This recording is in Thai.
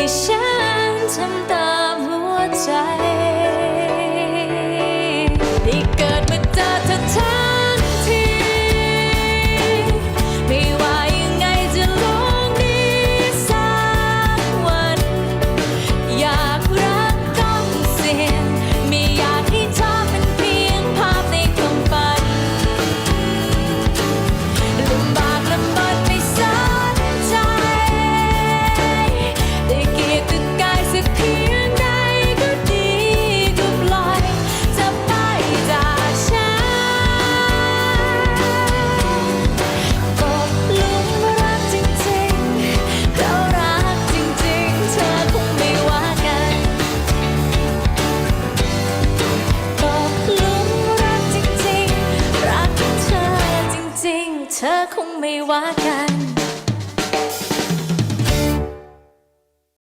ให้ฉันทำตามหัวใจ คงไม่ว่ากัน